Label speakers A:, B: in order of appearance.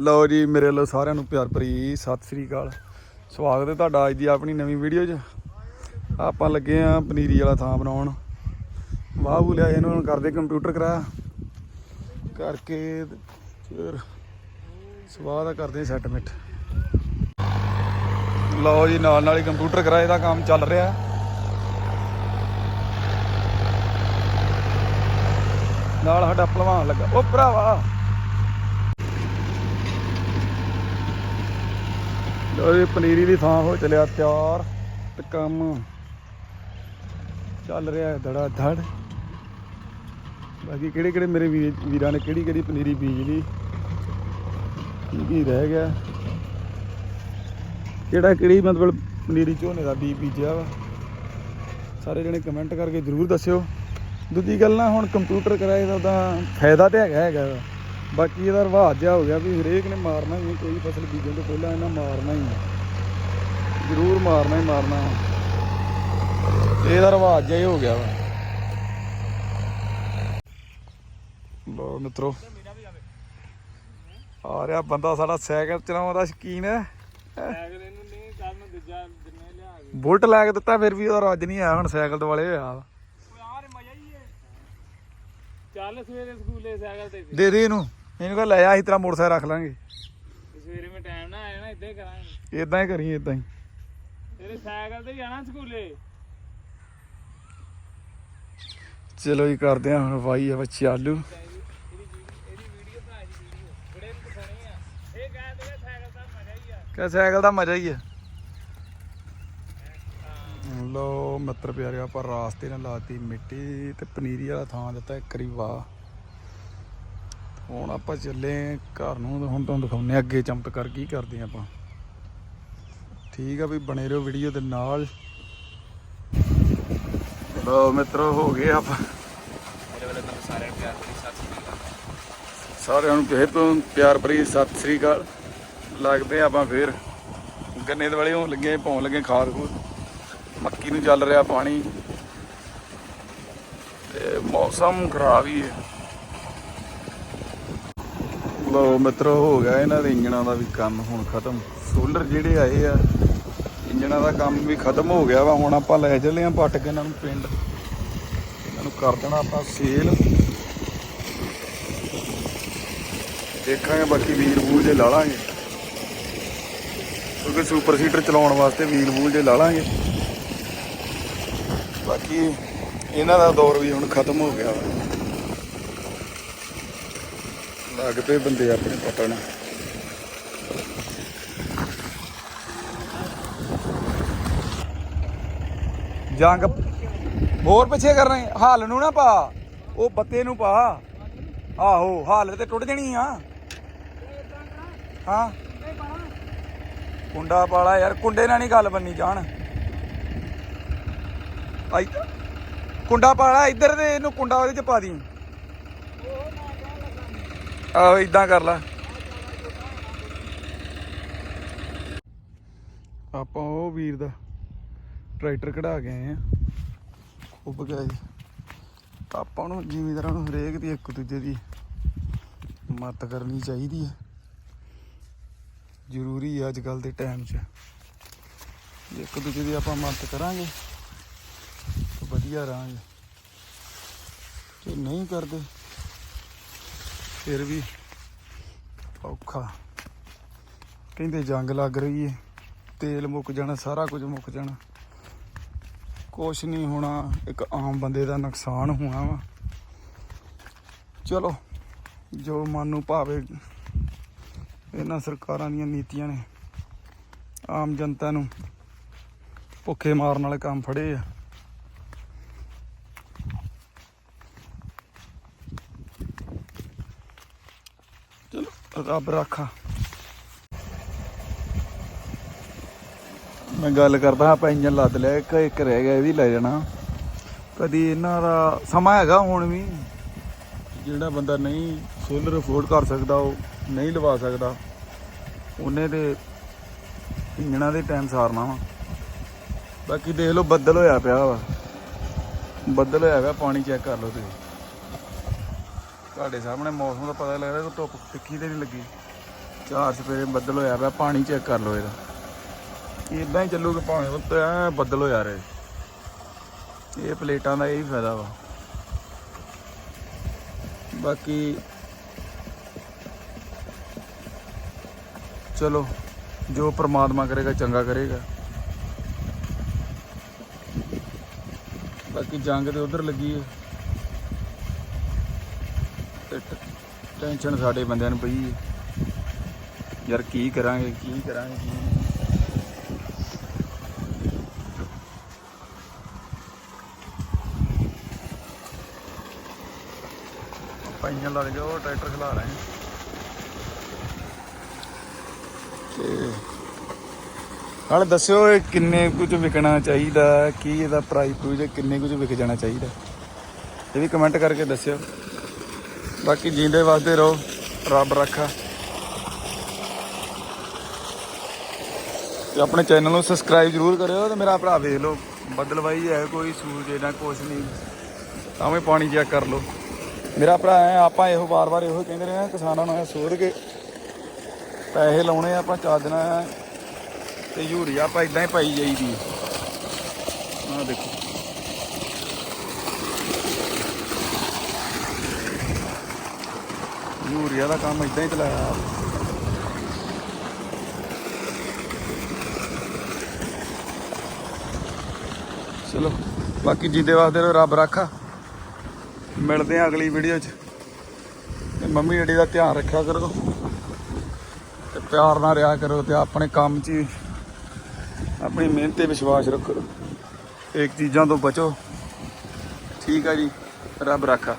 A: ਲਓ ਜੀ, ਮੇਰੇ ਵੱਲੋਂ ਸਾਰਿਆਂ ਨੂੰ ਪਿਆਰ ਭਰੀ ਸਤਿ ਸ੍ਰੀ ਅਕਾਲ। ਸਵਾਗਤ ਹੈ ਤੁਹਾਡਾ ਅੱਜ ਦੀ ਆਪਣੀ ਨਵੀਂ ਵੀਡੀਓ 'ਚ। ਆਪਾਂ ਲੱਗੇ ਆ ਪਨੀਰੀ ਵਾਲਾ ਥਾਂ ਬਣਾਉਣ। ਵਾਹ ਬੁਲਿਆ ਇਹਨਾਂ ਨੂੰ ਕਰਦੇ ਕੰਪਿਊਟਰ ਕਰਾ। ਕਰਕੇ ਫਿਰ ਸਵਾਹ ਦਾ ਕਰਦੇ ਸੈਟਮੈਂਟ ਲਓ ਜੀ, ਨਾਲ ਨਾਲ ਹੀ ਕੰਪਿਊਟਰ ਕਰਾਏ ਦਾ ਕੰਮ ਚੱਲ ਰਿਹਾ। ਨਾਲ ਸਾਡਾ ਭਲਵਾਨ ਲੱਗਾ। ਉਹ ਭਰਾਵਾ! ਇਹ ਪਨੀਰੀ ਦੀ ਥਾਂ ਹੋ ਚਲਿਆ ਤਿਆਰ ਤੇ ਕੰਮ ਚੱਲ ਰਿਹਾ ਹੈ ਧੜਾ ਧੜ ਬਾਕੀ ਕਿਹੜੇ ਕਿਹੜੇ ਮੇਰੇ ਵੀਰ- ਵੀਰਾਂ ਨੇ ਕਿਹੜੀ ਕਿਹੜੀ ਪਨੀਰੀ ਬੀਜ ਲਈ? ਕੀ ਕੀ ਰਹਿ ਗਿਆ? ਕਿਹੜਾ ਕਿਹੜੀ ਮਤਲਬ ਪਨੀਰੀ ਝੋਨੇ ਦਾ ਬੀਜ ਬੀਜਿਆ ਵਾ? ਸਾਰੇ ਜਣੇ ਕਮੈਂਟ ਕਰਕੇ ਜਰੂਰ ਦੱਸਿਓ। ਦੂਜੀ ਗੱਲ ਨਾ, ਹੁਣ ਕੰਪਿਊਟਰ ਕਰਾਏ ਦਾ ਤਾਂ ਫਾਇਦਾ ਤੇ ਹੈਗਾ ਹੈਗਾ ਵਾ। ਬਾਕੀ ਇਹਦਾ ਰਿਵਾਜ ਜਿਹਾ ਹੋ ਗਿਆ ਵੀ ਹਰੇਕ ਨੇ ਮਾਰਨਾ ਹੀ ਕੋਈ ਫਸਲ ਬੀਜਣ ਤੋਂ ਪਹਿਲਾਂ ਇਹਨਾਂ ਮਾਰਨਾ ਹੀ। ਜ਼ਰੂਰ ਮਾਰਨਾ ਹੀ ਮਾਰਨਾ ਇਹਦਾ ਰਿਵਾਜ ਜਿਹਾ ਹੀ ਹੋ ਗਿਆ ਵਾ। ਲੋ ਮਿੱਤਰੋ ਆ ਰਿਹਾ ਬੰਦਾ ਸਾਡਾ ਸਾਈਕਲ ਚਲਾਉਣ ਦਾ ਸ਼ਕੀਨ ਹੈ।
B: ਸਾਈਕਲ ਇਹਨੂੰ ਨਹੀਂ ਕੱਲ ਨੂੰ ਦੂਜਾ ਜਿੰਨੇ ਲਿਆ ਕੇ
A: ਬੁਲਟ ਲੈ ਕੇ ਦਿੱਤਾ ਫਿਰ ਵੀ ਉਹਦਾ ਰੱਜ ਨਹੀਂ ਆਇਆ ਹੁਣ ਸਾਈਕਲ ਹੋਇਆ ਵਾ
B: ਚੱਲ ਸਵੇਰੇ ਸਕੂਲੇ ਤੇ। ਫਿਰ।
A: ਦੇ ਦੇ ਇਹਨੂੰ। ਇਹਨੂੰ ਕਹ ਲੈ ਆ ਇਸ ਤਰ੍ਹਾਂ ਮੋਟਰਸਾਈਕਲ ਰੱਖ ਲਾਂਗੇ।
B: ਸਵੇਰੇ ਮੈਂ ਟਾਈਮ ਨਾ ਆਇਆ ਨਾ ਇੱਦਾਂ ਹੀ ਕਰਾਂਗੇ।
A: ਇਦਾਂ ਹੀ ਕਰੀ ਇਦਾਂ ਹੀ।
B: ਤੇਰੇ ਸਾਈਕਲ ਤੇ ਜਾਣਾ ਸਕੂਲੇ?
A: ਚਲੋ ਜੀ ਕਰਦੇ ਆ ਹੁਣ ਵਾਈ ਆ ਬੱਚੇ ਆਲੂ।
B: ਕਿ ਸਾਈਕਲ ਦਾ ਮਜ਼ਾ ਹੀ ਆ।
A: ਲੋ ਮਿੱਤਰ ਪਿਆਰੇ ਆਪਾਂ ਰਾਸਤੇ ਨਾਲ ਲਾਤੀ ਮਿੱਟੀ ਤੇ ਪਨੀਰੀ ਵਾਲਾ ਥਾਂ ਦਿੱਤਾ ਇੱਕ ਵਾਰੀ ਵਾਹ। ਹੁਣ ਆਪਾਂ ਚੱਲੇ ਘਰ ਨੂੰ ਹੁਣ ਤੁਹਾਨੂੰ ਦਿਖਾਉਨੇ ਅੱਗੇ ਚਮਤਕਾਰ ਕੀ ਕਰਦੇ ਆ ਆਪਾਂ। ਠੀਕ ਆ ਵੀ ਬਣੇ ਰਹੋ ਵੀਡੀਓ ਦੇ ਨਾਲ। ਲੋ ਮਿੱਤਰੋ ਹੋ ਗਏ ਆਪਾਂ।
B: ਮੇਰੇ ਵੱਲੋਂ ਤੁਹਾਨੂੰ ਸਾਰਿਆਂ ਨੂੰ ਪਿਆਰ ਭਰੀ ਸਤਿ ਸ਼੍ਰੀ ਅਕਾਲ।
A: ਸਾਰਿਆਂ ਨੂੰ ਫਿਰ ਤੋਂ ਪਿਆਰ ਭਰੀ ਸਤਿ ਸ੍ਰੀ ਅਕਾਲ। ਲੱਗਦੇ ਆਪਾਂ ਫੇਰ ਗੰਨੇ ਦੇ ਵਾਲੇ ਹੋਣ ਲੱਗੇ ਪਾਉਣ ਲੱਗੇ ਖਾਦ ਖੂਦ। ਮੱਕੀ ਨੂੰ ਚੱਲ ਰਿਹਾ ਪਾਣੀ। ਤੇ ਮੌਸਮ ਖਰਾਬ ਹੀ ਹੈ ਲੋ ਮਿੱਤਰੋ, ਹੋ ਗਿਆ ਇਹਨਾਂ ਦੇ ਇੰਜਣਾਂ ਦਾ ਵੀ ਕੰਮ ਹੁਣ ਖਤਮ। ਸੋਲਰ ਜਿਹੜੇ ਆਏ ਆ, ਇੰਜਣਾਂ ਦਾ ਕੰਮ ਵੀ ਖਤਮ ਹੋ ਗਿਆ ਵਾ। ਹੁਣ ਆਪਾਂ ਲੈ ਚੱਲੇ ਆ ਪੱਟ ਕੇ ਇਹਨਾਂ ਨੂੰ ਪਿੰਡ। ਇਹਨਾਂ ਨੂੰ ਕਰ ਦੇਣਾ ਆਪਾਂ ਸੇਲ। ਦੇਖਾਂਗੇ ਬਾਕੀ ਵੀਲ ਵੂਲ ਜੇ ਲਾ ਲਾਂਗੇ। ਕਿਉਂਕਿ ਸੁਪਰ ਸੀਟਰ ਚਲਾਉਣ ਵਾਸਤੇ ਵੀਲ ਵੂਲ ਜੇ ਲਾ ਲਾਂਗੇ। ਬਾਕੀ ਇਹਨਾਂ ਦਾ ਦੌਰ ਵੀ ਹੁਣ ਖਤਮ ਹੋ ਗਿਆ ਵਾ। ਲੱਗ ਪਏ ਬੰਦੇ ਆਪਣੇ ਪਟਣ ਜੰਗ ਹੋਰ ਪਿੱਛੇ ਕਰ ਰਹੇ ਹਾਲ ਨੂੰ ਨਾ ਪਾ। ਉਹ ਬੱਤੇ ਨੂੰ ਪਾ। ਆਹੋ, ਹਾਲ ਤੇ ਟੁੱਟ ਜਣੀ ਆ। ਹਾਂ। ਕੁੰਡਾ ਪਾਲਾ ਯਾਰ, ਕੁੰਡੇ ਨਾਲ ਨਹੀਂ ਗੱਲ ਬੰਨੀ ਜਾਣ। ਆਈ ਕੁੰਡਾ ਪਾਲਾ ਇੱਧਰ ਤੇ, ਇਹਨੂੰ ਕੁੰਡਾ ਉਹਦੇ ਚ ਪਾ ਦੀ। ਆਹੋ ਇਦਾਂ ਕਰ ਲਾ। ਆਪਾਂ ਉਹ ਵੀਰ ਦਾ ਟਰੈਕਟਰ ਕਢਾ ਗਏ ਆ। ਖੁੱਬ ਗਿਆ ਜੀ। ਆਪਾਂ ਨੂੰ ਜ਼ਿਮੀਂਦਾਰਾਂ ਨੂੰ ਹਰੇਕ ਦੀ, ਇੱਕ ਦੂਜੇ ਦੀ ਮਦਦ ਕਰਨੀ ਚਾਹੀਦੀ ਹੈ ਜ਼ਰੂਰੀ ਹੈ ਅੱਜ ਕੱਲ ਦੇ ਟਾਈਮ 'ਚ। ਜੇ ਇੱਕ ਦੂਜੇ ਦੀ ਆਪਾਂ ਮਦਦ ਕਰਾਂਗੇ ਤਾਂ ਵਧੀਆ ਰਹਾਂਗੇ। ਜੇ ਨਹੀਂ ਕਰਦੇ ਫਿਰ ਵੀ ਔਖਾ। ਕਹਿੰਦੇ ਜੰਗ ਲੱਗ ਰਹੀ ਹੈ ਤੇਲ ਮੁੱਕ ਜਾਣਾ, ਸਾਰਾ ਕੁਝ ਮੁੱਕ ਜਾਣਾ। ਕੁਛ ਨਹੀਂ ਹੋਣਾ, ਇੱਕ ਆਮ ਬੰਦੇ ਦਾ ਨੁਕਸਾਨ ਹੋਣਾ ਵਾ। ਚਲੋ, ਜੋ ਮਨ ਨੂੰ ਭਾਵੇ, ਇਹਨਾਂ ਸਰਕਾਰਾਂ ਦੀਆਂ ਨੀਤੀਆਂ ਨੇ। ਆਮ ਜਨਤਾ ਨੂੰ ਭੁੱਖੇ ਮਾਰਨ ਵਾਲੇ ਕੰਮ ਫੜੇ ਆ। ਰੱਬ ਰਾਖਾ। ਮੈਂ ਗੱਲ ਕਰਦਾ ਆਪਾਂ ਇੰਜਨ ਲੱਦ ਲਿਆ, ਇੱਕ ਇੱਕ ਰਹਿ ਗਿਆ, ਇਹ ਵੀ ਲੈ ਜਾਣਾ। ਕਦੀ ਇਹਨਾਂ ਦਾ ਸਮਾਂ ਹੈਗਾ ਹੁਣ ਵੀ, ਜਿਹੜਾ ਬੰਦਾ ਨਹੀਂ ਸੋਲਰ ਅਫੋਰਡ ਕਰ ਸਕਦਾ, ਉਹ ਨਹੀਂ ਲਵਾ ਸਕਦਾ, ਉਹਨੇ ਤੇ ਇੰਜਣਾਂ ਦੇ ਟਾਈਮ ਸਾਰਨਾ ਵਾ। ਬਾਕੀ ਦੇਖ ਲਓ, ਬੱਦਲ ਹੋਇਆ ਪਿਆ ਵਾ। ਬੱਦਲ ਹੋਇਆ ਪਿਆ, ਪਾਣੀ ਚੈੱਕ ਕਰ ਲਓ ਤੁਸੀਂ। ਤੁਹਾਡੇ ਸਾਹਮਣੇ, ਮੌਸਮ ਦਾ ਪਤਾ ਲੱਗਦਾ ਕਿ ਧੁੱਪ ਤਿੱਖੀ ਤੇ ਨਹੀਂ ਲੱਗੀ। ਚਾਰ ਸਪੇਰੇ ਬੱਦਲ ਹੋਇਆ ਪਿਆ, ਪਾਣੀ ਚੈੱਕ ਕਰ ਲਓ ਇਹਦਾ। ਇਦਾਂ ਹੀ ਚੱਲੂਗਾ ਭਾਵੇਂ ਉੱਤੇ ਐ ਬੱਦਲ ਹੋਇਆ ਰਹੇ। ਇਹ ਪਲੇਟਾਂ ਦਾ ਇਹ ਇਹੀ ਫਾਇਦਾ ਵਾ। ਬਾਕੀ ਚਲੋ, ਜੋ ਪ੍ਰਮਾਤਮਾ ਕਰੇਗਾ, ਚੰਗਾ ਕਰੇਗਾ। ਬਾਕੀ ਜੰਗ ਤੇ ਉਧਰ ਲੱਗੀ ਹੈ ਤੇ ਟੈਨਸ਼ਨ ਸਾਡੇ ਬੰਦਿਆਂ ਨੂੰ ਪਈ ਹੈ। ਯਾਰ ਕੀ ਕਰਾਂਗੇ ਕੀ ਕਰਾਂਗੇ? ਕੀ ਪਾਈਆਂ ਲੱਗ ਜਾਓ, ਟਰੈਕਟਰ ਖਲਾ ਰਹੇ ਹਾਂ। ਤੇ ਹਾਲੇ ਦੱਸਿਓ ਇਹ ਕਿੰਨੇ ਕੁਝ ਵਿਕਣਾ ਚਾਹੀਦਾ, ਕੀ ਇਹਦਾ ਪ੍ਰਾਈਸ ਪ੍ਰੂਜ ਕਿੰਨੇ ਕੁਝ ਵਿਕ ਜਾਣਾ ਚਾਹੀਦਾ। ਇਹ ਵੀ ਕਮੈਂਟ ਕਰਕੇ ਦੱਸਿਓ। ਬਾਕੀ ਜੀਂਦੇ ਵਾਸਤੇ ਰਹੋ, ਰੱਬ ਰੱਖਾ। ਤੇ ਆਪਣੇ ਚੈਨਲ ਨੂੰ ਸਬਸਕ੍ਰਾਈਬ ਜ਼ਰੂਰ ਕਰਿਓ ਤੇ ਮੇਰਾ ਭਰਾ ਵੇਖ ਲਓ, ਬਦਲਵਾਈ ਹੈ ਕੋਈ, ਸੂਰਜ ਨਾ ਕੁਛ ਨਹੀਂ। ਤਾਂ ਵੀ ਪਾਣੀ ਚੈੱਕ ਕਰ ਲਓ। ਮੇਰਾ ਭਰਾ ਹੈ, ਆਪਾਂ ਇਹੋ ਵਾਰ-ਵਾਰ ਇਹੋ ਕਹਿੰਦੇ ਰਹੇ ਹਾਂ, ਕਿਸਾਨਾਂ ਨੂੰ ਇਹ ਸੋਧ ਕੇ ਪੈਸੇ ਲਾਉਣੇ ਆ, ਆਪਾਂ ਚਾਦਣਾ ਆ ਤੇ ਯੂਰੀਆ ਆਪਾਂ ਇਦਾਂ ਹੀ ਪਾਈ ਜਾਈਦੀ। ਆ ਦੇਖੋ। ਯੂਰੀਆ ਦਾ ਕੰਮ ਇਦਾਂ ਹੀ ਚਲਾਇਆ ਚਲੋ, ਬਾਕੀ ਜਿੰਦੇ ਵਾਸਤੇ ਰੱਬ ਰੱਖਾ। ਮਿਲਦੇ ਆ ਅਗਲੀ ਵੀਡੀਓ 'ਚ। ਤੇ ਮੰਮੀ ਡੈਡੀ ਦਾ ਧਿਆਨ ਰੱਖਿਆ ਕਰੋ। ਤੇ ਪਿਆਰ ਨਾਲ ਰਿਹਾ ਕਰੋ ਤੇ ਆਪਣੇ ਕੰਮ 'ਚ ਹੀ, ਆਪਣੀ ਮਿਹਨਤ ਤੇ ਵਿਸ਼ਵਾਸ ਰੱਖੋ। ਇੱਕ ਚੀਜ਼ਾਂ ਤੋਂ ਬਚੋ। ਠੀਕ ਆ ਜੀ, ਰੱਬ ਰੱਖਾ।